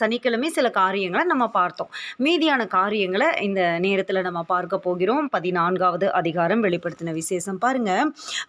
சனிக்கிழமை சில காரியங்களை நம்ம பார்த்தோம். மீதியான காரியங்களை இந்த நேரத்தில் நம்ம பார்க்க போகிறோம். பதினான்காவது அதிகாரம் வெளிப்படுத்தின விசேஷம் பாருங்க.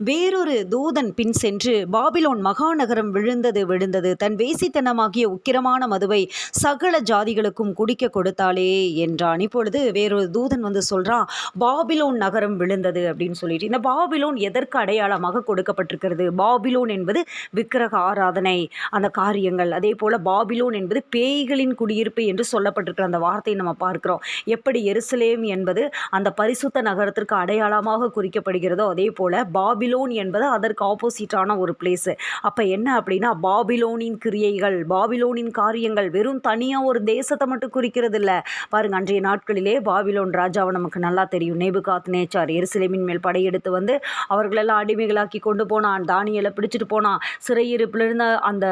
வேறொரு தூதன் பின் சென்று பாபிலோன் மகாநகரம் விழுந்தது விழுந்தது. தன் வேசித்தனமாகிய உக்கிரமான மதுவை சகல ஜாதிகளுக்கும் குடிக்க கொடுத்தாளே என்றான். இப்பொழுது வேறொரு தூதன் வந்து சொல்கிறான் பாபிலோன் நகரம் விழுந்தது அப்படின்னு சொல்லிட்டு. இந்த பாபிலோன் எதற்கு அடையாளமாக கொடுக்கப்பட்டிருக்கிறது? பாபிலோன் என்பது விக்கிரக ஆராதனை. அந்த காரியங்கள் அதே போல் பாபிலோன் என்பது பேய் பேய்களின் குடியிருப்பு என்று சொல்லப்பட்டிருக்கிற அந்த வார்த்தையை நம்ம பார்க்கிறோம். எப்படி எருசலேம் என்பது அந்த பரிசுத்த நகரத்திற்கு அடையாளமாக குறிக்கப்படுகிறதோ அதே போல் பாபிலோன் என்பது அதற்கு ஆப்போசிட்டான ஒரு பிளேஸு அப்போ என்ன அப்படின்னா பாபிலோனின் கிரியைகள் பாபிலோனின் காரியங்கள் வெறும் தனியாக ஒரு தேசத்தை மட்டும் குறிக்கிறது இல்லை பாருங்க அன்றைய நாட்களிலே பாபிலோன் ராஜாவை நமக்கு நல்லா தெரியும். நேபுகாத் நேச்சார் எருசலேமின் மேல் படையெடுத்து வந்து அவர்களெல்லாம் அடிமைகளாக்கி கொண்டு போனான். தானியலை பிடிச்சிட்டு போனான். சிறையிருப்பிலிருந்து அந்த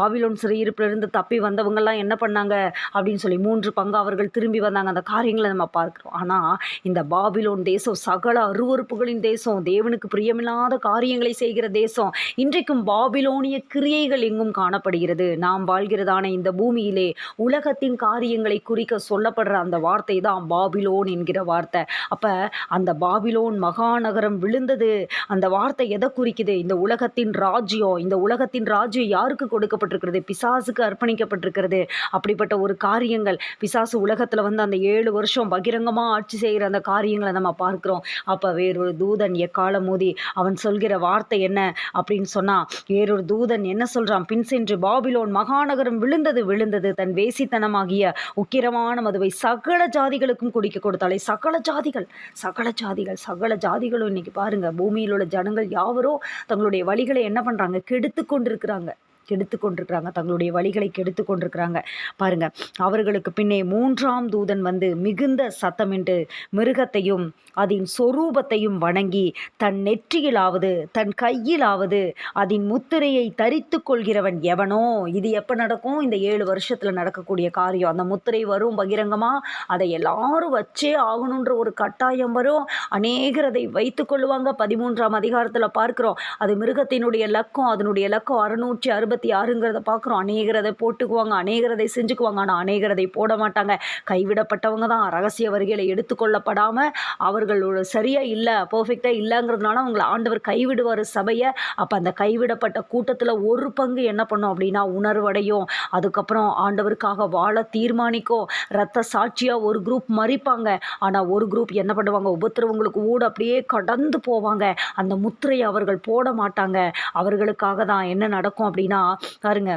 பாபிலோன் சிறையிருப்பிலிருந்து தப்பி வந்தவங்கெல்லாம் என்ன என்ன பண்ணாங்க? அப்படின்னு சொல்லி மூன்று பங்கு அவர்கள் திரும்பி வந்தாங்க. அந்த காரியங்களை நம்ம பார்க்குறோம். ஆனால் இந்த பாபிலோன் தேசம் சகல அருவறுப்புகளின் தேசம் தேவனுக்கு பிரியமில்லாத காரியங்களை செய்கிற தேசம் இன்றைக்கும் பாபிலோனிய கிரியைகள் எங்கும் காணப்படுகிறது. நாம் வாழ்கிறதான இந்த பூமியிலே உலகத்தின் காரியங்களை குறிக்க சொல்லப்படுற அந்த வார்த்தை தான் பாபிலோன் என்கிற வார்த்தை. அப்போ அந்த பாபிலோன் மகாநகரம் விழுந்தது. அந்த வார்த்தை எதை குறிக்குது? இந்த உலகத்தின் ராஜ்யம் இந்த உலகத்தின் ராஜ்யம் யாருக்கு கொடுக்கப்பட்டிருக்கிறது? பிசாசுக்கு அர்ப்பணிக்கப்பட்டிருக்கிறது. அப்படிப்பட்ட ஒரு காரியங்கள். பிசாசு உலகத்தில் வந்து அந்த ஏழு வருஷம் பகிரங்கமாக ஆட்சி செய்கிற அந்த காரியங்களை நம்ம பார்க்குறோம். அப்போ வேறொரு தூதன் எக்காலம் மோதி அவன் சொல்கிற வார்த்தை என்ன அப்படின்னு சொன்னால் வேறொரு தூதன் என்ன சொல்கிறான் பின் சென்று பாபிலோன் மகாநகரம் விழுந்தது விழுந்தது. தன் வேசித்தனமாகிய உக்கிரமான மதுவை சகல ஜாதிகளுக்கும் குடிக்க கொடுத்தாலே சகல ஜாதிகள் சகல ஜாதிகள் சகல ஜாதிகளும் இன்னைக்கு பாருங்க பூமியில் உள்ள ஜனங்கள் யாவரோ தங்களுடைய வழிகளை என்ன பண்ணுறாங்க கெடுத்து கொண்டிருக்கிறாங்க. கெடுத்து கொண்டிருக்கிறாங்க தங்களுடைய வழிகளை கெடுத்து கொண்டிருக்கிறாங்க பாருங்க அவர்களுக்கு பின்னே மூன்றாம் தூதன் வந்து மிகுந்த சத்தமிட்டு மிருகத்தையும் அதன் சொரூபத்தையும் வணங்கி தன் நெற்றியிலாவது தன் கையிலாவது அதன் முத்திரையை தரித்து கொள்கிறவன் எவனோ? இது எப்போ நடக்கும்? இந்த ஏழு வருஷத்தில் நடக்கக்கூடிய காரியம். அந்த முத்திரை வரும் பகிரங்கமாக அதை எல்லாரும் வச்சே ஆகணுன்ற ஒரு கட்டாயம் வரும். அநேகர் அதை வைத்து கொள்ளுவாங்க. பதிமூன்றாம் அதிகாரத்தில் பார்க்கிறோம். அது மிருகத்தினுடைய லக்கம் அதனுடைய லக்கம் அறுநூற்றி அறுபது அறுபத்தி ஆறுங்கிறத பார்க்குறோம். அநேகரதை போட்டுக்குவாங்க அநேகரதை செஞ்சுக்குவாங்க. ஆனால் அநேகரதை போட மாட்டாங்க. கைவிடப்பட்டவங்க தான். ரகசிய வருகையில் எடுத்துக்கொள்ளப்படாமல் அவர்களோட சரியாக இல்லை பர்ஃபெக்டாக இல்லைங்கிறதுனால அவங்களை ஆண்டவர் கைவிடுவார் சபையை. அப்போ அந்த கைவிடப்பட்ட கூட்டத்தில் ஒரு பங்கு என்ன பண்ணும் அப்படின்னா உணர்வடையும். அதுக்கப்புறம் ஆண்டவருக்காக வாழ தீர்மானிக்கும். ரத்த சாட்சியாக ஒரு குரூப் மறிப்பாங்க. ஆனால் ஒரு குரூப் என்ன பண்ணுவாங்க? உபத்திரவங்களுக்கு ஊட அப்படியே கடந்து போவாங்க. அந்த முத்திரையை அவர்கள் போட மாட்டாங்க. அவர்களுக்காக தான் என்ன நடக்கும் அப்படின்னா பாருங்க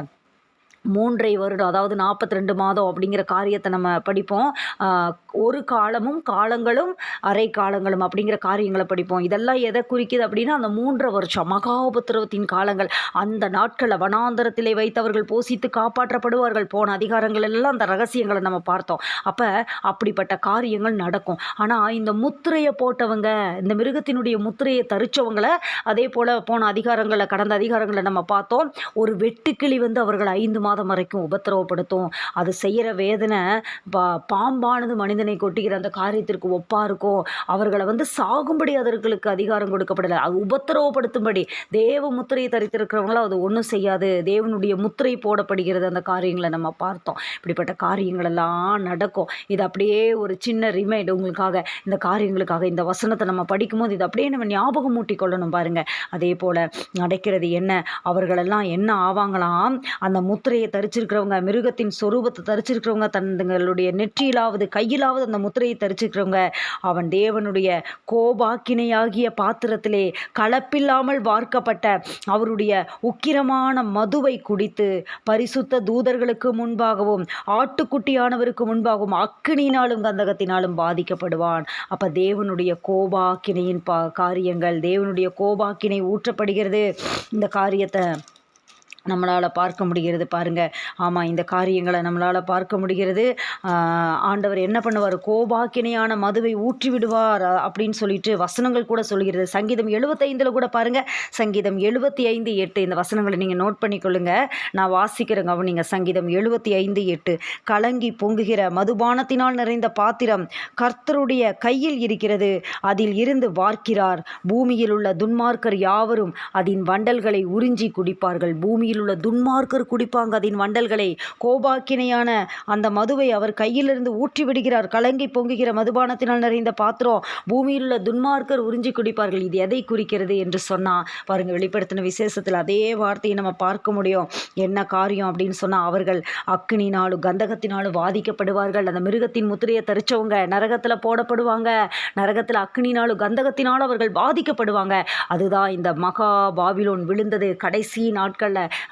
மூன்றை வருடம் அதாவது நாற்பத்தி ரெண்டு மாதம் அப்படிங்கிற காரியத்தை நம்ம படிப்போம். ஒரு காலமும் காலங்களும் அரை காலங்களும் அப்படிங்கிற காரியங்களை படிப்போம். இதெல்லாம் எதை குறிக்குது அப்படின்னா அந்த மூன்றரை வருஷம் மகாபத்திரவத்தின் காலங்கள். அந்த நாட்களை வனாந்தரத்திலே வைத்தவர்கள் போசித்து காப்பாற்றப்படுவார்கள். போன அதிகாரங்கள் எல்லாம் அந்த ரகசியங்களை நம்ம பார்த்தோம். அப்போ அப்படிப்பட்ட காரியங்கள் நடக்கும். ஆனால் இந்த முத்திரையை போட்டவங்க இந்த மிருகத்தினுடைய முத்திரையை தரிச்சவங்களை அதே போல் போன அதிகாரங்களை கடந்த அதிகாரங்களை நம்ம பார்த்தோம். ஒரு வெட்டுக்கிளி வந்து அவர்கள் ஐந்து மாதம் மாதம் வரைக்கும் உபத்திரவப்படுத்தும். அது செய்கிற வேதனை பா பாம்பானது மனிதனை கொட்டுகிற அந்த காரியத்திற்கு ஒப்பாக இருக்கும். அவர்களை வந்து சாகும்படி அதற்கு அதிகாரம் கொடுக்கப்படலை. அது உபத்திரவப்படுத்தும்படி. தேவ முத்திரையை தரித்திருக்கிறவங்களும் அது ஒன்றும் செய்யாது. தேவனுடைய முத்திரை போடப்படுகிறது அந்த காரியங்களை நம்ம பார்த்தோம். இப்படிப்பட்ட காரியங்கள் எல்லாம் நடக்கும். இது அப்படியே ஒரு சின்ன ரிமைண்ட் உங்களுக்காக இந்த காரியங்களுக்காக இந்த வசனத்தை நம்ம படிக்கும்போது இது அப்படியே நம்ம ஞாபகம் மூட்டி கொள்ளணும் பாருங்கள் அதே போல் நடக்கிறது என்ன? அவர்களெல்லாம் என்ன ஆவாங்களாம்? அந்த முத்திரையை முத்திரையை தரிச்சிருக்கிறவங்க மிருகத்தின் சொரூபத்தை தரிச்சிருக்கிறவங்க தங்களுடைய நெற்றியிலாவது கையிலாவது அந்த முத்திரையை தரிச்சிருக்கிறவங்க அவன் தேவனுடைய கோபாக்கினையாகிய பாத்திரத்திலே கலப்பில்லாமல் வார்க்கப்பட்ட அவருடைய உக்கிரமான மதுவை குடித்து பரிசுத்த தூதர்களுக்கு முன்பாகவும் ஆட்டுக்குட்டியானவருக்கு முன்பாகவும் அக்கினினாலும் கந்தகத்தினாலும் பாதிக்கப்படுவான். அப்போ தேவனுடைய கோபாக்கினையின் பா காரியங்கள் தேவனுடைய கோபாக்கினை ஊற்றப்படுகிறது. இந்த காரியத்தை நம்மளால் பார்க்க முடிகிறது. பாருங்கள் ஆமாம் இந்த காரியங்களை நம்மளால் பார்க்க முடிகிறது. ஆண்டவர் என்ன பண்ணுவார்? கோபாக்கினையான மதுவை ஊற்றி விடுவார் அப்படின்னு சொல்லிட்டு வசனங்கள் கூட சொல்கிறது. சங்கீதம் எழுபத்தைந்தில் கூட பாருங்கள் சங்கீதம் எழுபத்தி ஐந்து எட்டு. இந்த வசனங்களை நீங்கள் நோட் பண்ணிக்கொள்ளுங்க. நான் வாசிக்கிறேங்க கவனிங்க. சங்கீதம் எழுபத்தி ஐந்து எட்டு. கலங்கி பொங்குகிற மதுபானத்தினால் நிறைந்த பாத்திரம் கர்த்தருடைய கையில் இருக்கிறது. அதில் இருந்து வார்க்கிறார். பூமியில் உள்ள துன்மார்க்கர் யாவரும் அதன் வண்டல்களை உறிஞ்சி குடிப்பார்கள். பூமியில் பூமியில் உள்ள துன்மார்க்கர் குடிப்பாங்க அதன் வண்டல்களை. கோபாக்கினையான அந்த மதுவை அவர் கையிலிருந்து ஊற்றி விடுகிறார் கலங்கி பொங்குகிற மதுபானத்தினால் நிறைந்த பாத்திரம் பூமியில் உள்ள துன்மார்க்கர் உறிஞ்சி குடிப்பார்கள். இது எதை குறிக்கிறது என்று சொன்னால் பாருங்க வெளிப்படுத்தின விசேஷத்தில் அதே வார்த்தையை நம்ம பார்க்க முடியும். என்ன காரியம் அப்படின்னு சொன்னால் அவர்கள் அக்னினாலும் கந்தகத்தினாலும் பாதிக்கப்படுவார்கள் அந்த மிருகத்தின் முத்திரையை தரிச்சவங்க நரகத்தில் போடப்படுவாங்க. நரகத்தில் அக்னினாலும் கந்தகத்தினாலும் அவர்கள் பாதிக்கப்படுவாங்க அதுதான் இந்த மகா பாபிலோன் விழுந்தது கடைசி நாட்களில்.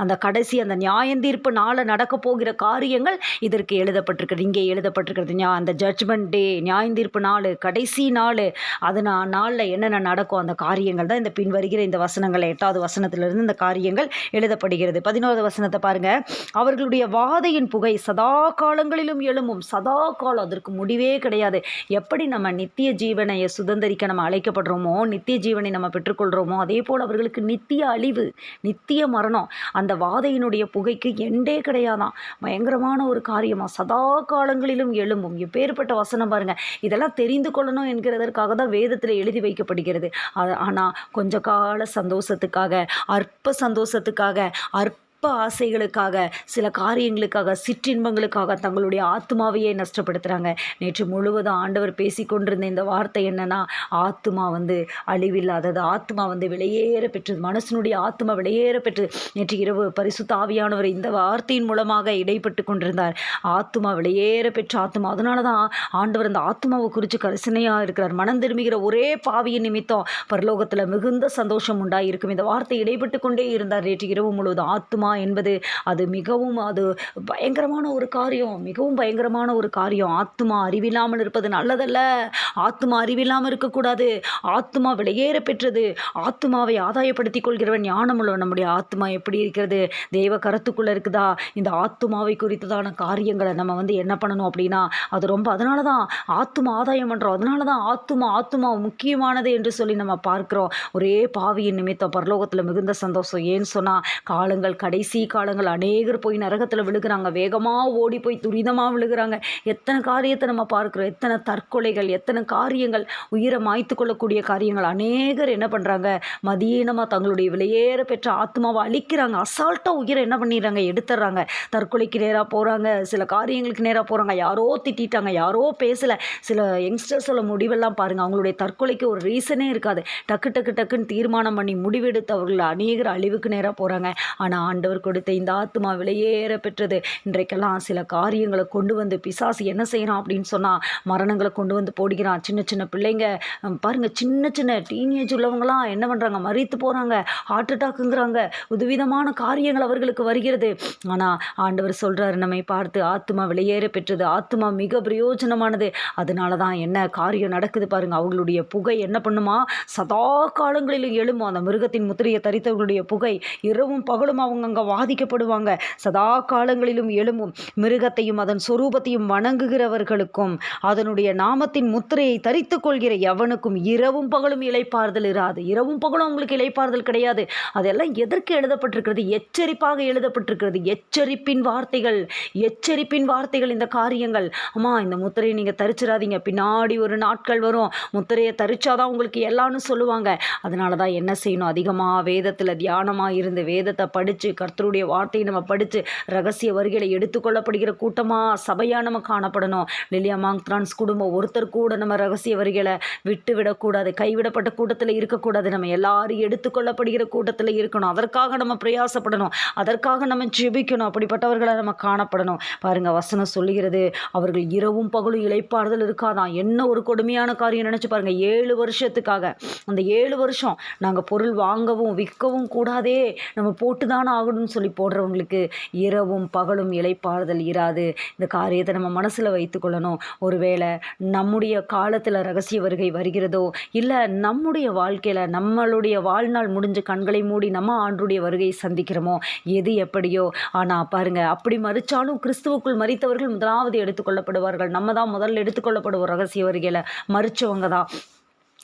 அந்த கடைசி அந்த நியாயந்தீர்ப்பு நாளை நடக்க போகிற காரியங்கள் இதற்கு எழுதப்பட்டிருக்கிறது. இங்கே எழுதப்பட்டிருக்கிறது ஞா அந்த ஜட்ஜ்மெண்ட் டே நியாயந்தீர்ப்பு நாள் கடைசி நாள் அது நான் நாளில் என்னென்ன நடக்கும் அந்த காரியங்கள் தான் இந்த பின் வருகிற இந்த வசனங்கள் எட்டாவது வசனத்திலிருந்து இந்த காரியங்கள் எழுதப்படுகிறது. பதினோராவது வசனத்தை பாருங்க. அவர்களுடைய வாதையின் புகை சதா காலங்களிலும் எழும்பும். சதா காலம் அதற்கு முடிவே கிடையாது. எப்படி நம்ம நித்திய ஜீவனை சுதந்திரிக்க நம்ம அழைக்கப்படுறோமோ நித்திய ஜீவனை நம்ம பெற்றுக்கொள்கிறோமோ அதே போல் அவர்களுக்கு நித்திய அழிவு நித்திய மரணம் அந்த வாதையினுடைய புகைக்கு எண்டே கிடையாதான் பயங்கரமான ஒரு காரியமாக சதா காலங்களிலும் எழும்பும். எப்பேற்பட்ட வசனம் பாருங்கள் இதெல்லாம் தெரிந்து கொள்ளணும் என்கிறதற்காக தான் வேதத்தில் எழுதி வைக்கப்படுகிறது. அது ஆனால் கொஞ்ச கால சந்தோஷத்துக்காக அற்ப சந்தோஷத்துக்காக அற்ப ஆசைகளுக்காக சில காரியங்களுக்காக சிற்றின்பங்களுக்காக தங்களுடைய ஆத்மாவையே நஷ்டப்படுத்துகிறாங்க நேற்று முழுவதும் ஆண்டவர் பேசிக்கொண்டிருந்த இந்த வார்த்தை என்னன்னா ஆத்மா வந்து அழிவில்லாதது. ஆத்மா வந்து வெளியேற பெற்றது. மனசனுடைய ஆத்மா வெளியேற பெற்றது. நேற்று இரவு பரிசுத்த ஆவியானவர் இந்த வார்த்தையின் மூலமாக இடைப்பட்டு கொண்டிருந்தார். ஆத்மா வெளியேற பெற்ற ஆத்மா அதனால தான் ஆண்டவர் அந்த ஆத்மாவை குறித்து கரிசனையாக இருக்கிறார். மனம் திரும்புகிற ஒரே பாவியின் நிமித்தம் பரலோகத்தில் மிகுந்த சந்தோஷம் உண்டாயிருக்கும். இந்த வார்த்தை இடைப்பட்டு கொண்டே இருந்தார் நேற்று இரவு முழுவதும். ஆத்மா என்பது அது மிகவும் அது பயங்கரமான ஒரு காரியம் மிகவும் பயங்கரமான ஒரு காரியம். ஆத்மா அறிவில்லாமல் இருப்பது நல்லதல்ல. ஆத்மா அறிவில்லாமல் இருக்கக்கூடாது. ஆத்மா விலையேற பெற்றது. ஆத்மாவை ஆதாயப்படுத்திக் கொள்கிறவன் ஞானமுள்ள நம்முடைய ஆத்மா எப்படி இருக்கிறது? தெய்வ கருத்துக்குள்ளே இருக்குதா? இந்த ஆத்மாவை குறித்ததான காரியங்களை நம்ம வந்து என்ன பண்ணணும் அப்படின்னா அது ரொம்ப அதனால தான் ஆத்மா ஆதாயம் பண்ணுறோம் அதனால தான் ஆத்மா ஆத்மா முக்கியமானது என்று சொல்லி நம்ம பார்க்குறோம். ஒரே பாவியின் நிமித்தம் பரலோகத்தில் மிகுந்த சந்தோஷம். ஏன்னு சொன்னால் காலங்கள் கடைசி காலங்கள் அநேகர் போய் நரகத்தில் விழுகிறாங்க. வேகமாக ஓடி போய் துரிதமாக விழுகிறாங்க. எத்தனை காரியத்தை நம்ம பார்க்குறோம். எத்தனை தற்கொலைகள் எத்தனை காரியங்கள் உயிரை மாய்த்து கொள்ளக்கூடிய காரியங்கள். அநேகர் என்ன பண்ணுறாங்க மதியீனமாக தங்களுடைய விலையேற பெற்ற ஆத்மாவை அழிக்கிறாங்க. அசால்ட்டாக உயிரை என்ன பண்ணிடுறாங்க? எடுத்துடுறாங்க. தற்கொலைக்கு நேராக போகிறாங்க சில காரியங்களுக்கு நேராக போகிறாங்க யாரோ திட்டாங்க யாரோ பேசலை. சில யங்ஸ்டர்ஸோட முடிவெல்லாம் பாருங்கள் அவங்களுடைய தற்கொலைக்கு ஒரு ரீசனே இருக்காது. டக்கு டக்கு டக்குன்னு தீர்மானம் பண்ணி முடிவெடுத்து அவர்கள் அநேகர் அழிவுக்கு நேராக போகிறாங்க ஆனால் ஆண்டவர் கொடுத்த இந்த ஆத்மா விலையேற பெற்றது இன்றைக்கெல்லாம் சில காரியங்களை கொண்டு வந்து பிசாசு என்ன செய்கிறான் அப்படின்னு சொன்னால் மரணங்களை கொண்டு வந்து போடுகிறான். சின்ன சின்ன பிள்ளைங்க பாருங்கள் பாருங்க சின்ன சின்ன டீனேஜ் உள்ளவங்களாம் என்ன பண்ணுறாங்க மறித்து போகிறாங்க ஹார்ட் அட்டாக்குங்கிறாங்க புதுவிதமான காரியங்கள் அவர்களுக்கு வருகிறது. ஆனால் ஆண்டவர் சொல்கிறாரு நம்மை பார்த்து ஆத்மா வெளியேற பெற்றது ஆத்மா மிக பிரயோஜனமானது. அதனால தான் என்ன காரியம் நடக்குது பாருங்கள் அவங்களுடைய புகை என்ன பண்ணுமா? சதா காலங்களிலும் எழும்போ அந்த மிருகத்தின் முத்திரையை தரித்தவர்களுடைய புகை இரவும் பகலும் அவங்க அங்கே வாதிக்கப்படுவாங்க. சதா காலங்களிலும் எழும்பும் மிருகத்தையும் அதன் சொரூபத்தையும் வணங்குகிறவர்களுக்கும் அதனுடைய நாமத்தின் முத்திரையை தரித்து கொள்கிற எவனுக்கும் இரவும் பகலும் இளைப்பாறுதல் இராது. இரவும் பகலும் அவங்களுக்கு இளைப்பாறுதல் கிடையாது. அதெல்லாம் எதற்கு எழுதப்பட்டிருக்கிறது? எச்சரிப்பாக எழுதப்பட்டிருக்கிறது. எச்சரிப்பின் வார்த்தைகள் எச்சரிப்பின் வார்த்தைகள் இந்த காரியங்கள். அம்மா இந்த முத்திரையை நீங்கள் தரிச்சிடாதீங்க. பின்னாடி ஒரு நாட்கள் வரும். முத்திரையை தரிச்சாதான் உங்களுக்கு எல்லாம்னு சொல்லுவாங்க. அதனால தான் என்ன செய்யணும்? அதிகமாக வேதத்தில் தியானமாக இருந்து வேதத்தை படித்து கர்த்தருடைய வார்த்தையை நம்ம படித்து ரகசிய வரிகளை எடுத்துக்கொள்ளப்படுகிற கூட்டமாக சபையாக நம்ம காணப்படணும். லிலியா மாங்க்ரான்ஸ் குடும்பம் ஒருத்தர் கூட நம்ம ரகசிய வரிகளை விட்டு விடக்கூடாது கைவிடப்பட்ட கூட்டத்தில் இருக்கக்கூடாது. நம்ம எல்லாரும் எடுத்துக்கொள்ளப்படுகிற கூட்டத்தில் இருக்கணும். அதற்காக நம்ம பிரயாசப்படணும். அதற்காக நம்ம ஜெபிக்கணும். அப்படிப்பட்டவர்களை நம்ம காணப்படணும். பாருங்கள் வசனம் சொல்லுகிறது அவர்கள் இரவும் பகலும் இழைப்பாறுதல் இருக்காதான் என்ன ஒரு கொடுமையான காரியம் நினச்சி பாருங்கள் ஏழு வருஷத்துக்காக. அந்த ஏழு வருஷம் நாங்கள் பொருள் வாங்கவும் விற்கவும் கூடாதே. நம்ம போட்டு தானே போடணும்னு சொல்லி போடுறவங்களுக்கு இரவும் பகலும் இளைப்பாறுதல் இராது. இந்த காரியத்தை நம்ம மனசில் வைத்துக்கொள்ளணும் ஒருவேளை நம்முடைய காலத்தில் ரகசிய வருகை வருகிறதோ இல்லை நம்முடைய வாழ்க்கையில் நம்மளுடைய வாழ்நாள் முடிஞ்சு கண்களை மூடி நம்ம ஆண்டுடைய வருகையை சந்திக்கிறோமோ எது எப்படியோ ஆனால் பாருங்கள் அப்படி மறிச்சாலும் கிறிஸ்துவுக்குள் மறித்தவர்கள் முதலாவது எடுத்துக்கொள்ளப்படுவார்கள் நம்ம தான் முதல்ல எடுத்துக்கொள்ளப்படுவோம் ரகசிய வருகையில். மறிச்சவங்க தான்.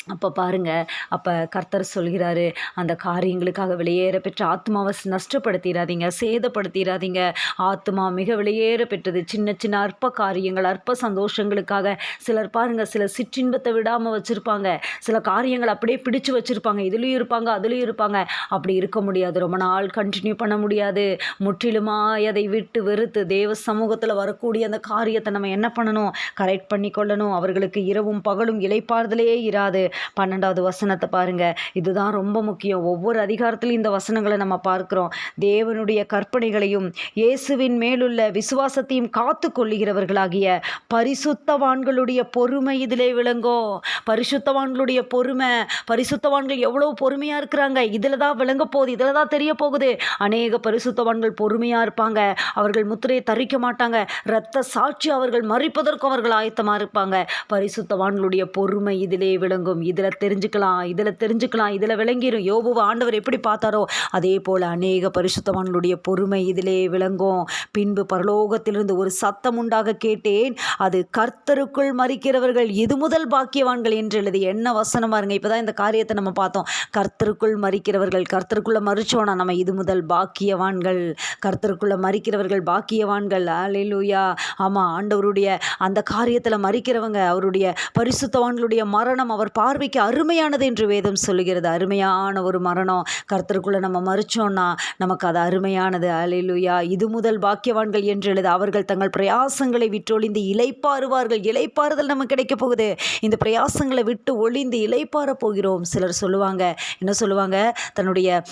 அப்போ பாருங்க அப்போ கர்த்தர் சொல்கிறாரு அந்த காரியங்களுக்காக வெளியேற பெற்ற ஆத்மாவை நஷ்டப்படுத்திடாதீங்க சேதப்படுத்திடாதீங்க ஆத்மா மிக வெளியேற பெற்றது. சின்ன சின்ன அற்ப காரியங்கள் அற்ப சந்தோஷங்களுக்காக. சிலர் பாருங்கள் சில சிற்றின்பத்தை விடாமல் வச்சுருப்பாங்க. சில காரியங்கள் அப்படியே பிடிச்சு வச்சுருப்பாங்க. இதுலேயும் இருப்பாங்க அதுலேயும் இருப்பாங்க. அப்படி இருக்க முடியாது. ரொம்ப நாள் கண்டினியூ பண்ண முடியாது. முற்றிலுமாய் அதை விட்டு வெறுத்து தேவ சமூகத்தில் வரக்கூடிய அந்த காரியத்தை நம்ம என்ன பண்ணணும்? கரெக்ட் பண்ணி கொள்ளணும் அவர்களுக்கு இரவும் பகலும் இலைப்பாறுதலே இராது. பன்னெண்டாவது வசனத்தை பாருங்க. இதுதான் ரொம்ப முக்கியம். ஒவ்வொரு அதிகாரத்திலும் இந்த வசனங்களை நம்ம பார்க்குறோம். தேவனுடைய கற்பனைகளையும் இயேசுவின் மேலுள்ள விசுவாசத்தையும் காத்து கொள்ளுகிறவர்களாகிய பரிசுத்தவான்களுடைய பொறுமை இதிலே விளங்கும் பரிசுத்தவான்களுடைய பொறுமை பரிசுத்தவான்கள் எவ்வளோ பொறுமையாக இருக்கிறாங்க. இதில் தான் விளங்க போகுது இதில் தான் தெரிய போகுது. அநேக பரிசுத்தவான்கள் பொறுமையாக இருப்பாங்க. அவர்கள் முத்திரையை தரிக்க மாட்டாங்க. இரத்த சாட்சி அவர்கள் மறிப்பதற்கும் அவர்கள் ஆயத்தமாக இருப்பாங்க. பரிசுத்தவான்களுடைய பொறுமை இதிலே விளங்கும். இதில் தெரிஞ்சுக்கலாம் இதில் தெரிஞ்சுக்கலாம் இதில் விளங்கிடும் யோபுவை ஆண்டவர் எப்படி பார்த்தாரோ அதே போல் அநேக பரிசுத்தவான்களுடைய பொறுமை இதிலே விளங்கும். பின்பு பரலோகத்திலிருந்து ஒரு சத்தம் உண்டாக கேட்டேன். அது கர்த்தருக்குள் மறிக்கிறவர்கள் இது முதல் பாக்கியவான்கள் என்று எழுதி என்ன வசனம் பாருங்க. இப்போதான் இந்த காரியத்தை நம்ம பார்த்தோம். கர்த்தருக்குள் மறிக்கிறவர்கள் கர்த்தருக்குள்ளே மறிச்சோனா நம்ம இது முதல் பாக்கியவான்கள். கர்த்தருக்குள்ளே மறிக்கிறவர்கள் பாக்கியவான்கள். அலையிலூயா ஆமாம் ஆண்டவருடைய அந்த காரியத்தில் மறிக்கிறவங்க அவருடைய பரிசுத்தவான்களுடைய மரணம் அவர் பார்வைக்கு அருமையானது என்று வேதம் சொல்லுகிறது. அருமையான ஒரு மரணம். கர்த்தருக்குள்ளே நம்ம மறிச்சோன்னா நமக்கு அது அருமையானது. அலையிலுயா இது முதல் பாக்கியவான்கள் என்று எழுத அவர்கள் தங்கள் பிரயாசங்களை விட்டு ஒளிந்து இலைப்பாறுவார்கள் இலைப்பாறுதல் நமக்கு கிடைக்க போகுது. இந்த பிரயாசங்களை விட்டு ஒளிந்து இலைப்பாற போகிறோம். சிலர் சொல்லுவாங்க என்ன சொல்லுவாங்க? தன்னுடைய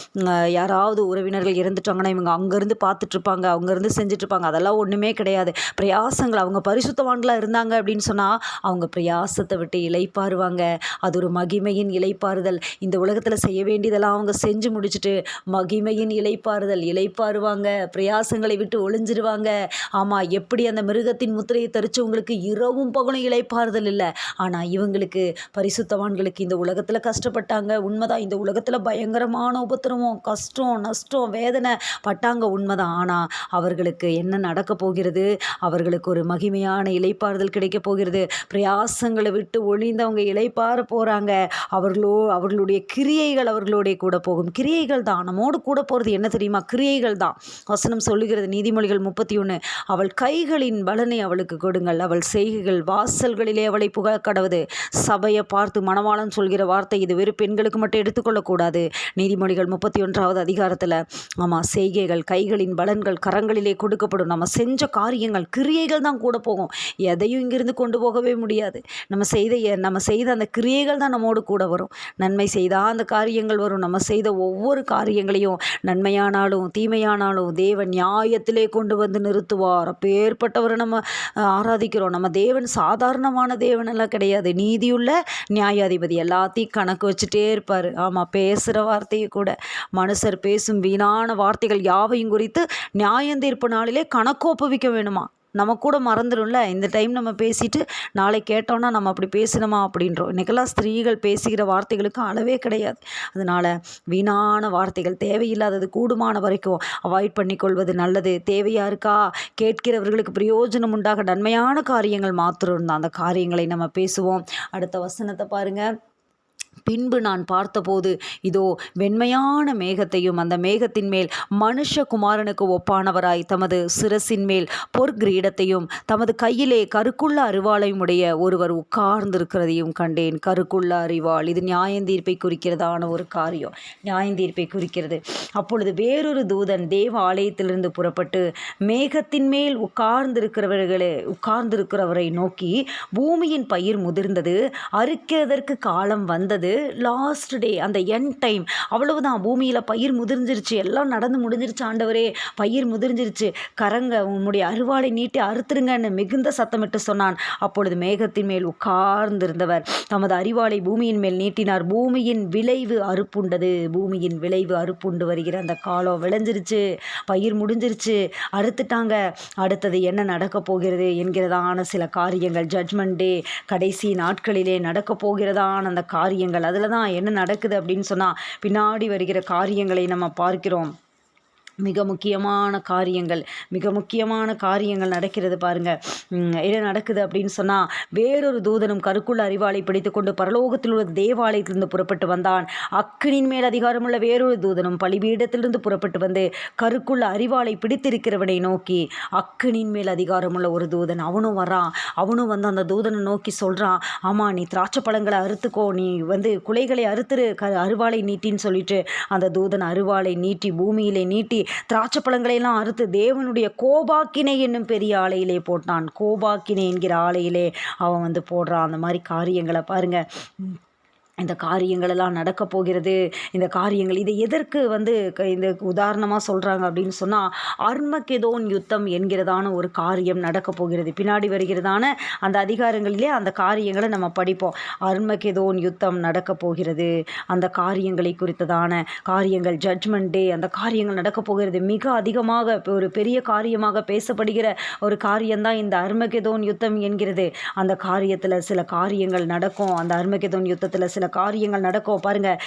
யாராவது உறவினர்கள் இறந்துட்டாங்கன்னா இவங்க அங்கேருந்து பார்த்துட்ருப்பாங்க. அங்கேருந்து செஞ்சிட்ருப்பாங்க. அதெல்லாம் ஒன்றுமே கிடையாது. பிரயாசங்கள். அவங்க பரிசுத்தவான்களாக இருந்தாங்க அப்படின்னு சொன்னால் அவங்க பிரயாசத்தை விட்டு இலைப்பாருவாங்க அது ஒரு மகிமையின் இலைப்பாறுதல். இந்த உலகத்தில் செய்ய வேண்டியதெல்லாம் அவங்க செஞ்சு முடிச்சுட்டு மகிமையின் இலைப்பாறுதல். இலைப்பாறுவாங்க பிரயாசங்களை விட்டு ஒளிஞ்சிருவாங்க. ஆமாம் எப்படி அந்த மிருகத்தின் முத்திரையை தரிச்சவங்களுக்கு இரவும் பகலும் இலைப்பாறுதல் இல்லை. ஆனால் இவங்களுக்கு பரிசுத்தவான்களுக்கு இந்த உலகத்தில் கஷ்டப்பட்டாங்க. உண்மைதான் இந்த உலகத்தில் பயங்கரமான உபத்திரவம் கஷ்டம் நஷ்டம் வேதனை பட்டாங்க உண்மைதான். ஆனால் அவர்களுக்கு என்ன நடக்க போகிறது? அவர்களுக்கு ஒரு மகிமையான இலைப்பாறுதல் கிடைக்க போகிறது. பிரயாசங்களை விட்டு ஒளிந்தவங்க இலைப்பாற போகிறாங்க அவர்களோ அவர்களுடைய கிரியைகள் அவர்களுடைய கூட போகும். கிரியைகள் தான். நம்மோடு கூட போகிறது என்ன தெரியுமா? கிரியைகள் தான். வசனம் சொல்லுகிறது நீதிமொழிகள் முப்பத்தி ஒன்று அவள் கைகளின் பலனை அவளுக்கு கொடுங்கள். அவள் செய்கைகள் வாசல்களிலே அவளை புகழ கடவுது. சபையை பார்த்து மணவாளன் சொல்கிற வார்த்தை இது வெறும் பெண்களுக்கு மட்டும் எடுத்துக்கொள்ளக்கூடாது. நீதிமொழிகள் முப்பத்தி ஒன்றாவது அதிகாரத்தில் ஆமாம் செய்கைகள் கைகளின் பலன்கள் கரங்களிலே கொடுக்கப்படும். நம்ம செஞ்ச காரியங்கள் கிரியைகள் தான் கூட போகும். எதையும் இங்கிருந்து கொண்டு போகவே முடியாது. நம்ம செய்த நம்ம செய்த அந்த கிரியைகள் தான் நம்மோடு கூட வரும். நன்மை செய்தால் அந்த காரியங்கள் வரும். நம்ம செய்த ஒவ்வொரு காரியங்களையும் நன்மையானாலும் தீமையானாலும் தேவன் நியாயத்திலே கொண்டு வந்து நிறுத்துவார். அப்பேற்பட்டவரை நம்ம ஆராதிக்கிறோம். நம்ம தேவன் சாதாரணமான தேவனெல்லாம் கிடையாது. நீதியுள்ள நியாயாதிபதி. எல்லாத்தையும் கணக்கு வச்சுட்டே இருப்பார். ஆமாம் பேசுகிற வார்த்தையை கூட. மனுஷர் பேசும் வீணான வார்த்தைகள் யாவையும் குறித்து நியாயந்தீர்ப்பு நாளிலே கணக்கோப்புவிக்க வேணுமா? நம்ம கூட மறந்துடும்ல இந்த டைம் நம்ம பேசிட்டு நாளை கேட்டோன்னா நம்ம அப்படி பேசணுமா அப்படின்றோம். இன்றைக்கெல்லாம் ஸ்திரீகள் பேசுகிற வார்த்தைகளுக்கு அளவே கிடையாது. அதனால் வீணான வார்த்தைகள் தேவையில்லாதது கூடுமான வரைக்கும் அவாய்ட் பண்ணிக்கொள்வது நல்லது. தேவையாக இருக்கா? கேட்கிறவர்களுக்கு பிரயோஜனம் உண்டாக நன்மையான காரியங்கள் மாத்திரம் தான் அந்த காரியங்களை நம்ம பேசுவோம். அடுத்த வசனத்தை பாருங்கள் பின்பு நான் பார்த்தபோது இதோ வெண்மையான மேகத்தையும் அந்த மேகத்தின் மேல் மனுஷகுமாரனுக்கு ஒப்பானவராய் தமது சிரசின் மேல் பொற்கிரீடத்தையும் தமது கையிலே கருக்குள்ள அறிவாளையும் உடைய ஒருவர் உட்கார்ந்திருக்கிறதையும் கண்டேன். கருக்குள்ள அறிவாள் இது நியாயந்தீர்ப்பை குறிக்கிறதான ஒரு காரியம். நியாயந்தீர்ப்பை குறிக்கிறது. அப்பொழுது வேறொரு தூதன் தேவ ஆலயத்திலிருந்து புறப்பட்டு மேகத்தின் மேல் உட்கார்ந்திருக்கிறவர்களே உட்கார்ந்திருக்கிறவரை நோக்கி பூமியின் பயிர் முதிர்ந்தது அறுக்கிறதற்கு காலம் வந்தது லாஸ்ட் டே அந்த என் டைம் அவ்வளவுதான் பூமியில் பயிர் முதிர்ந்துருச்சு எல்லாம் நடந்து முடிஞ்சிருச்சு ஆண்டவரே. பயிர் முதிர்ந்துருச்சு கரங்க உன்னுடைய அறுவாளை நீட்டி அறுத்துருங்கன்னு மிகுந்த சத்தமிட்டு சொன்னான். அப்பொழுது மேகத்தின் மேல் உட்கார்ந்திருந்தவர் தமது அறிவாளை பூமியின் மேல் நீட்டினார். பூமியின் விளைவு அறுப்புண்டது. பூமியின் விளைவு அறுப்புண்டு வருகிற அந்த காலம் விளைஞ்சிருச்சு. பயிர் முடிஞ்சிருச்சு. அறுத்துட்டாங்க. அடுத்தது என்ன நடக்க போகிறது என்கிறதான சில காரியங்கள். ஜட்மெண்ட் டே கடைசி நாட்களிலே நடக்க போகிறதான அந்த காரியங்கள். அதில் தான் என்ன நடக்குது அப்படின்னு சொன்னால் பின்னாடி வருகிற காரியங்களை நம்ம பார்க்கிறோம். மிக முக்கியமான காரியங்கள் மிக முக்கியமான காரியங்கள் நடக்கிறது பாருங்க. என்ன நடக்குது அப்படின்னு சொன்னால் வேறொரு தூதனும் கருக்குள்ள அறிவாளை பிடித்துக்கொண்டு பரலோகத்தில் உள்ள தேவாலயத்திலிருந்து புறப்பட்டு வந்தான். அக்கினின் மேல் அதிகாரமுள்ள வேறொரு தூதனும் பலிபீடத்திலிருந்து புறப்பட்டு வந்து கருக்குள்ள அறிவாளை பிடித்திருக்கிறவனை நோக்கி அக்கினின் மேல் அதிகாரமுள்ள ஒரு தூதன் அவனும் வரான் அவனும் வந்து அந்த தூதனை நோக்கி சொல்கிறான் ஆமாம் நீ திராட்சை பழங்களை அறுத்துக்கோ நீ வந்து குலைகளை அறுத்துரு க அருவாளை நீட்டின்னு சொல்லிட்டு அந்த தூதன் அருவாளை நீட்டி பூமியிலே நீட்டி திராட்சை பழங்களையெல்லாம் அறுத்து தேவனுடைய கோபாக்கினை என்னும் பெரிய ஆலையிலே போட்டான். கோபாக்கினை என்கிற ஆலையிலே அவன் வந்து போடுறான். அந்த மாதிரி காரியங்களை பாருங்க. இந்த காரியங்களெல்லாம் நடக்க போகிறது இந்த காரியங்கள் இதை எதற்கு வந்து க- இந்த உதாரணமாக சொல்கிறாங்க அப்படின்னு சொன்னால் அர்மகெதோன் யுத்தம் என்கிறதான ஒரு காரியம் நடக்க போகிறது. பின்னாடி வருகிறதான அந்த அதிகாரங்களிலே அந்த காரியங்களை நம்ம படிப்போம். அர்மகெதோன் யுத்தம் நடக்க போகிறது. அந்த காரியங்களை குறித்ததான காரியங்கள் ஜட்ஜ்மெண்ட் டே அந்த காரியங்கள் நடக்க போகிறது. மிக அதிகமாக ஒரு பெரிய காரியமாக பேசப்படுகிற ஒரு காரியம்தான் இந்த அர்மகெதோன் யுத்தம் என்கிறது. அந்த காரியத்தில் சில காரியங்கள் நடக்கும். அந்த அர்மகெதோன் யுத்தத்தில் சில காரியங்கள் நடக்கும். பாருங்க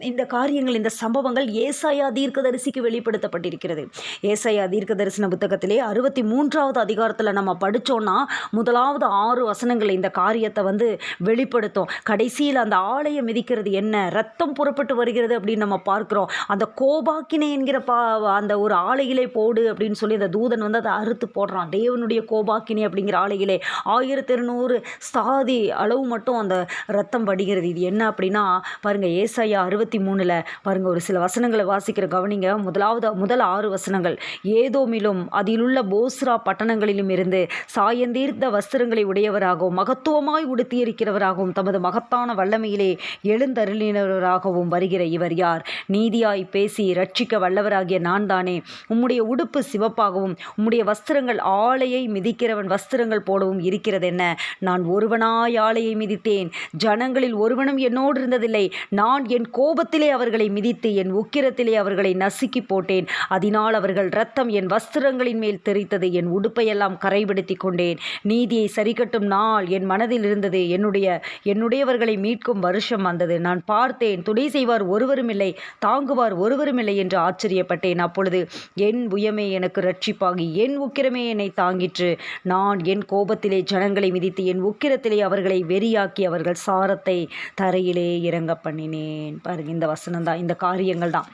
இந்த- காரியங்கள் இந்த சம்பவங்கள் ஏசாயா தீர்க்கதரிசிக்கு வெளிப்படுத்தப்பட்டிருக்கிறது. ஏசாயா தீர்க்க தரிசன புத்தகத்திலே அறுபத்தி மூன்றாவது அதிகாரத்தில் நம்ம படித்தோன்னா முதலாவது ஆறு வசனங்கள் இந்த காரியத்தை வந்து வெளிப்படுத்தும். கடைசியில் அந்த ஆலயம் மிதிக்கிறது என்ன? ரத்தம் புறப்பட்டு வருகிறது அப்படின்னு நம்ம பார்க்குறோம். அந்த கோபாக்கினை என்கிற பா அந்த ஒரு ஆலையிலே போடு அப்படின்னு சொல்லி அந்த தூதன் வந்து அதை அறுத்து போடுறான். தேவனுடைய கோபாக்கினை அப்படிங்கிற ஆலையிலே ஆயிரத்தி இருநூறு ஸ்தாதி அளவு மட்டும் அந்த ரத்தம் வடிகிறது இது என்ன அப்படின்னா பாருங்க ஏசாயா அறுபத்தி மூணில் பாருங்க ஒரு சில வசனங்களை வாசிக்கிற கவனிங்க. முதலாவது முதல் ஆறு வசனங்கள். ஏதோமிலும் அதிலுள்ள போஸ்ரா பட்டணங்களிலும் இருந்து சாயந்தீர்த்த வஸ்திரங்களை உடையவராகவும் மகத்துவமாய் உடுத்தியிருக்கிறவராகவும் தமது மகத்தான வல்லமையிலே எழுந்தருளினவராகவும் வருகிற இவர் யார்? நீதியாய் பேசி ரட்சிக்க வல்லவராகிய நான் தானே. உம்முடைய உடுப்பு சிவப்பாகவும் உம்முடைய வஸ்திரங்கள் ஆலையை மிதிக்கிறவன் வஸ்திரங்கள் போலவும் இருக்கிறதென்ன? நான் ஒருவனாய் ஆலையை மிதித்தேன். ஜனங்களில் ஒரு ஒருவனும் என்னோடு இருந்ததில்லை. நான் என் கோபத்திலே அவர்களை மிதித்து என் உக்கிரத்திலே அவர்களை நசுக்கி போட்டேன். அதனால் அவர்கள் இரத்தம் என் வஸ்திரங்களின் மேல் தெரித்தது என் உடுப்பையெல்லாம் கரைபடுத்தி கொண்டேன். நீதியை சரிக்கட்டும் நாள் என் மனதில் இருந்தது என்னுடைய என்னுடையவர்களை மீட்கும் வருஷம் வந்தது. நான் பார்த்தேன் துணை செய்வார் ஒருவரும் இல்லை தாங்குவார் ஒருவரும் இல்லை என்று ஆச்சரியப்பட்டேன். அப்பொழுது என் உயமே எனக்கு ரட்சிப்பாகி என் உக்கிரமே என்னை தாங்கிற்று. நான் என் கோபத்திலே ஜனங்களை மிதித்து என் உக்கிரத்திலே அவர்களை வெறியாக்கி அவர்கள் சாரத்தை தரையிலே இறங்க பண்ணினேன். பாருங்க இந்த வசனம் தான் இந்த காரியங்கள் தான்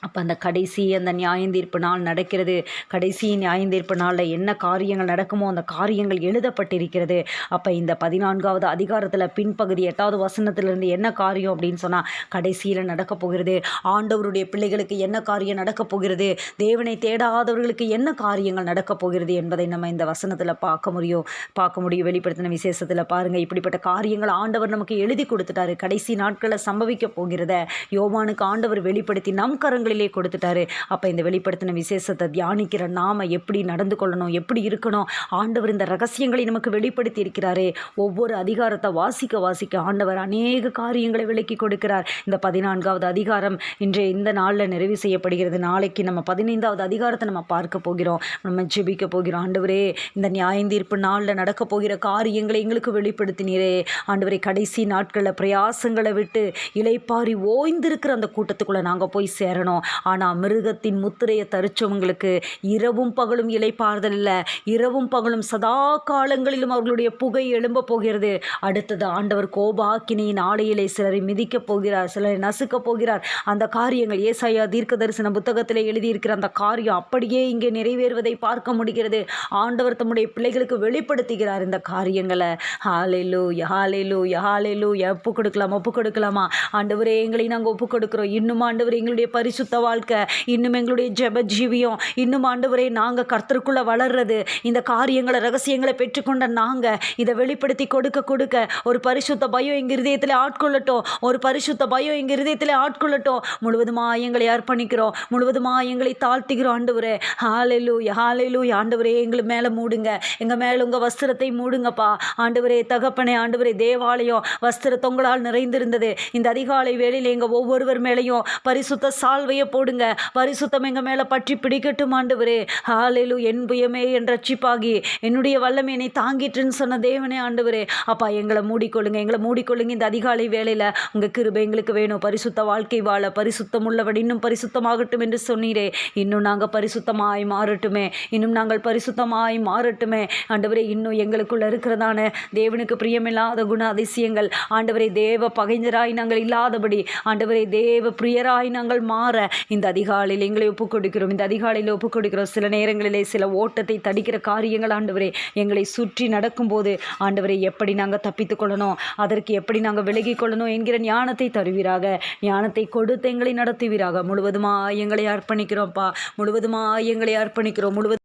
அப்போ அந்த கடைசி அந்த நியாயந்தீர்ப்பு நாள் நடக்கிறது. கடைசி நியாயந்தீர்ப்பு நாளில் என்ன காரியங்கள் நடக்குமோ அந்த காரியங்கள் எழுதப்பட்டிருக்கிறது. அப்போ இந்த பதினான்காவது அதிகாரத்தில் பின்பகுதி எட்டாவது வசனத்திலிருந்து என்ன காரியம் அப்படின்னு சொன்னால் கடைசியில் நடக்கப் போகிறது. ஆண்டவருடைய பிள்ளைகளுக்கு என்ன காரியம் நடக்கப் போகிறது? தேவனை தேடாதவர்களுக்கு என்ன காரியங்கள் நடக்கப் போகிறது என்பதை நம்ம இந்த வசனத்தில் பார்க்க முடியும். பார்க்க முடியும். வெளிப்படுத்தின விசேஷத்தில் பாருங்கள் இப்படிப்பட்ட காரியங்கள் ஆண்டவர் நமக்கு எழுதி கொடுத்துட்டாரு. கடைசி நாட்களில் சம்பவிக்க போகிறத யோவானுக்கு ஆண்டவர் வெளிப்படுத்தி நம் வசனங்களிலே கொடுத்துட்டாரு. அப்போ இந்த வெளிப்படுத்தின விசேஷத்தை தியானிக்கிற நாம எப்படி நடந்து கொள்ளணும் எப்படி இருக்கணும்? ஆண்டவர் இந்த ரகசியங்களை நமக்கு வெளிப்படுத்தி இருக்கிறாரே. ஒவ்வொரு அதிகாரத்தை வாசிக்க வாசிக்க ஆண்டவர் அநேக காரியங்களை விளக்கி கொடுக்கிறார். இந்த பதினான்காவது அதிகாரம் இன்றைய இந்த நாளில் நிறைவு செய்யப்படுகிறது. நாளைக்கு நம்ம பதினைந்தாவது அதிகாரத்தை நம்ம பார்க்க போகிறோம். நம்ம ஜெபிக்க போகிறோம். ஆண்டவரே இந்த நியாயந்தீர்ப்பு நாளில் நடக்க போகிற காரியங்களை எங்களுக்கு வெளிப்படுத்தினீரே. ஆண்டவரை கடைசி நாட்களில் பிரயாசங்களை விட்டு இலைப்பாரி ஓய்ந்திருக்கிற அந்த கூட்டத்துக்குள்ளே நாங்கள் போய் சேரணும். ஆனால் மிருகத்தின் முத்திரையை தரிச்சவங்களுக்கு இரவும் பகலும் இலைப்பாறுதல் இல்லை. இரவும் பகலும் சதா காலங்களிலும் அவர்களுடைய புகை எழும்ப போகிறது. அடுத்தது ஆண்டவர் கோபாக்கினியின் ஆலையிலே சிலரை மிதிக்கப் போகிறார் சிலரை நசுக்கப் போகிறார். அந்த காரியங்கள் ஏசாயா தீர்க்க தரிசன புத்தகத்தில் எழுதியிருக்கிற அந்த காரியம் அப்படியே இங்கே நிறைவேறுவதை பார்க்க முடிகிறது. ஆண்டவர் தம்முடைய பிள்ளைகளுக்கு வெளிப்படுத்துகிறார் இந்த காரியங்களை. ஹாலேலு யஹாலேலு யஹாலேலு ஒப்பு கொடுக்கலாமா ஒப்பு கொடுக்கலாமா? ஆண்டவரே எங்களை நாங்கள் ஒப்பு கொடுக்குறோம். இன்னும் ஆண்டவர் எங்களுடைய பரிசு பரிசுத்த வாழ்க்கை. இன்னும் எங்களுடைய ஜெப ஜீவியம். இன்னும் ஆண்டவரே நாங்கள் கர்த்தருக்குள்ளே வளர்றது. இந்த காரியங்களை ரகசியங்களை பெற்றுக்கொண்ட நாங்கள் இதை வெளிப்படுத்தி கொடுக்க கொடுக்க. ஒரு பரிசுத்த பயம் எங்கள் இருதயத்தில் ஆட்கொள்ளட்டும். ஒரு பரிசுத்த பயம் எங்கள் இருதயத்தில் ஆட்கொள்ளட்டும். முழுவதுமாக எங்களை அர்ப்பணிக்கிறோம். முழுவதுமாக எங்களை தாழ்த்துகிறோம் ஆண்டவரே. ஹாலெலு ஹாலெலு ஆண்டவரே எங்களுக்கு மேலே மூடுங்க. எங்கள் மேலே உங்கள் வஸ்திரத்தை மூடுங்கப்பா. ஆண்டவரே தகப்பனே ஆண்டவரே தேவாலயம் வஸ்திர தொங்கலால் நிறைந்திருந்தது. இந்த அதிகாலை வேளையில் எங்கள் ஒவ்வொருவர் மேலேயும் பரிசுத்த சால்வை புகைய போடுங்க. பரிசுத்தம் எங்கள் மேலே பற்றி பிடிக்கட்டும் ஆண்டவரே. ஹாலேலு என் புயமே என் ரட்சிப்பாகி என்னுடைய வல்லமை என்னை தாங்கிட்டுன்னு சொன்ன தேவனே ஆண்டவரே. அப்பா எங்களை மூடிக்கொள்ளுங்க. எங்களை மூடிக்கொள்ளுங்க இந்த அதிகாலை வேலையில் உங்கள் கிருபை எங்களுக்கு வேணும். பரிசுத்த வாழ்க்கை வாழ. பரிசுத்தம் உள்ளவன் இன்னும் பரிசுத்தமாகட்டும் என்று சொன்னீரே. இன்னும் நாங்கள் பரிசுத்தமாய் மாறட்டுமே. இன்னும் நாங்கள் பரிசுத்தமாய் மாறட்டுமே. ஆண்டவரே இன்னும் எங்களுக்குள்ள இருக்கிறதான தேவனுக்கு பிரியமில்லாத குண அதிசயங்கள் ஆண்டவரே தேவ பகைஞராய் நாங்கள் இல்லாதபடி. ஆண்டவரே தேவ பிரியராய் நாங்கள் மாற. இந்த அதிகாலையில் எங்களை ஒப்புக் கொடுக்கிறோம் இந்த அதிகாலையில் ஒப்புக் கொடுக்கிறோம் சில நேரங்களிலே சில ஓட்டத்தை தடிக்கிற காரியங்கள் ஆண்டவரே எங்களை சுற்றி நடக்கும்போது ஆண்டவரை எப்படி நாங்கள் தப்பித்துக் கொள்ளணும்? அதற்கு எப்படி நாங்கள் விலகிக் கொள்ளணும் என்கிற ஞானத்தை தருவீராக. ஞானத்தை கொடுத்து எங்களை நடத்துவீராக. முழுவதுமாக எங்களை அர்ப்பணிக்கிறோம்ப்பா முழுவதுமாக எங்களை அர்ப்பணிக்கிறோம். முழுவதும்